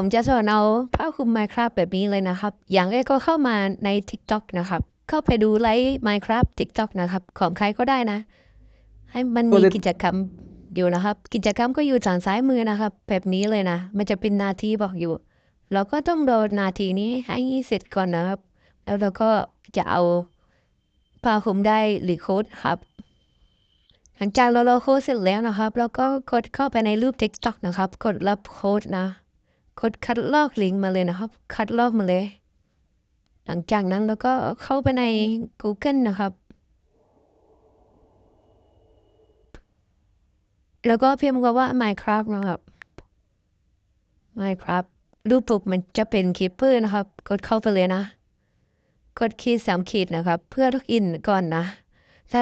ผมจะสอนเอาผ้าคลุม Minecraft แบบนี้เลยนะครับ อย่างแรกก็เข้ามาใน TikTok นะครับ เข้าไปดูไลฟ์ Minecraft TikTok นะครับ ของใครก็ได้นะ ให้มันมีตัวเล็กกิจกรรมอยู่นะครับ กิจกรรมก็อยู่ทางซ้ายมือนะครับ แบบนี้เลยนะ มันจะเป็นนาทีบอกอยู่ เราก็ต้องรอนาทีนี้ให้เสร็จก่อนนะครับ แล้วเราก็จะเอาผ้าคลุมได้หรือโค้ดครับหลังจากเราเราโค้ดเสร็จแล้วนะครับแล้วก็กดเข้าไปในรูป TikTok นะครับ กดรับโค้ดนะ กดคัดลอกลิงก์มาเลยนะครับ คัดลอกมาเลย หลังจากนั้นแล้วก็เข้าไปใน Google นะครับ แล้วก็พิมพ์คำว่า Minecraft นะครับ Minecraft รูปปุกมันจะเป็นคีเปอร์นะครับ กดเข้าไปเลยนะ กดขีดสามขีดนะครับ เพื่อล็อกอินก่อนนะ ถ้า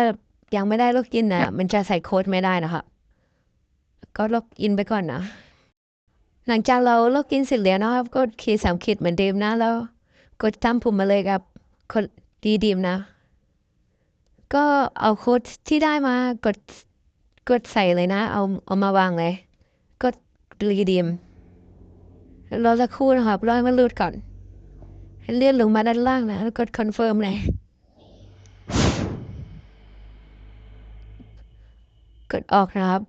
ยังไม่ได้ล็อกอินนะ มันจะใส่โค้ดไม่ได้นะครับ ก็ล็อกอินไปก่อนนะ หลังจากเราล็อกอินเสร็จแล้วนะครับกดขีดสามขีดเหมือนเดิมนะแล้วกดตามปุ่มมาเลยครับกดดีดีมนะ ก็เอาโค้ดที่ได้มากดกดใส่เลยนะ เอาเอามาวางเลย กดรีดีมรอสักครู่นะครับรอให้มันรูดก่อนให้เลื่อนลงมาด้านล่างนะแล้วกดคอนเฟิร์มเลยกดออกนะครับ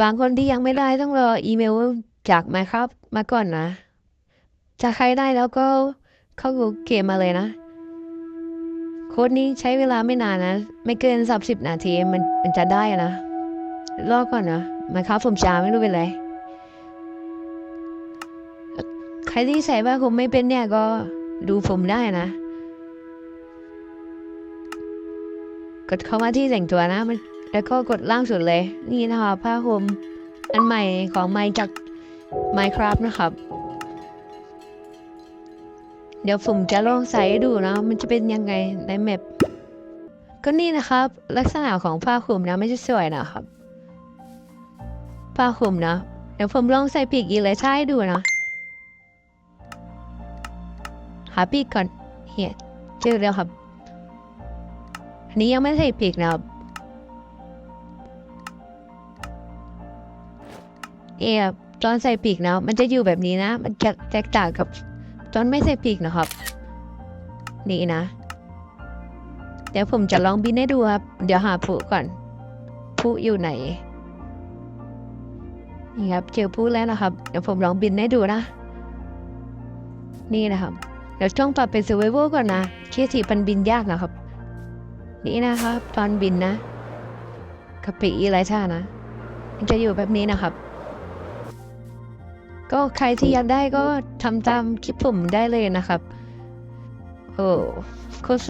บางคนที่ยังไม่ได้ต้องรออีเมลจากมาครับมาก่อนนะถ้าใครได้แล้วก็เข้าเกมมาเลยนะ โค้ดนี้ใช้เวลาไม่นานนะ ไม่เกินสามสิบนาทีมันมันจะได้นะ รอก่อนนะมาครับผมช้าไม่รู้เป็นไร ใครที่ใส่ว่าผมไม่เป็นเนี่ยก็ดูผมได้นะ กดเข้ามาที่แต่งตัวนะมัน แล้วก็กดล่างสุดเลย นี่นะคะผ้าห่มอันใหม่ของไมจาก Minecraft นะครับ เดี๋ยวผมจะลองใส่ดูนะ มันจะเป็นยังไงในแมปก็นี่นะครับ ลักษณะของผ้าคลุมนะไม่ใช่สวยนะครับ ผ้าคลุมนะ เดี๋ยวผมลองใส่ปีกอีเลยใช่ดูนะ หาปีกก่อนเฮียเจอแล้วครับ อันนี้ยังไม่ใส่ปีกนะครับ เออตอนใส่ปีกนะมันจะอยู่แบบนี้นะ มันจะแตกต่างกับตอนไม่ใส่ปีกนะครับ นี่นะ เดี๋ยวผมจะลองบินให้ดูครับ เดี๋ยวหาผู้ก่อนผู้อยู่ไหนนี่ครับเจอผู้แล้วนะครับ เดี๋ยวผมลองบินให้ดูนะ นี่นะครับ เดี๋ยวต้องปรับเป็น survival ก่อนนะเคสที่มันบินยากนะครับ นี่นะครับ ตอนบินนะกะปิอีไรท่านะ มันจะอยู่แบบนี้นะครับ ก็ใครที่อยากได้ก็ทำตามคลิปผมได้เลยนะครับ โอ้โฆษ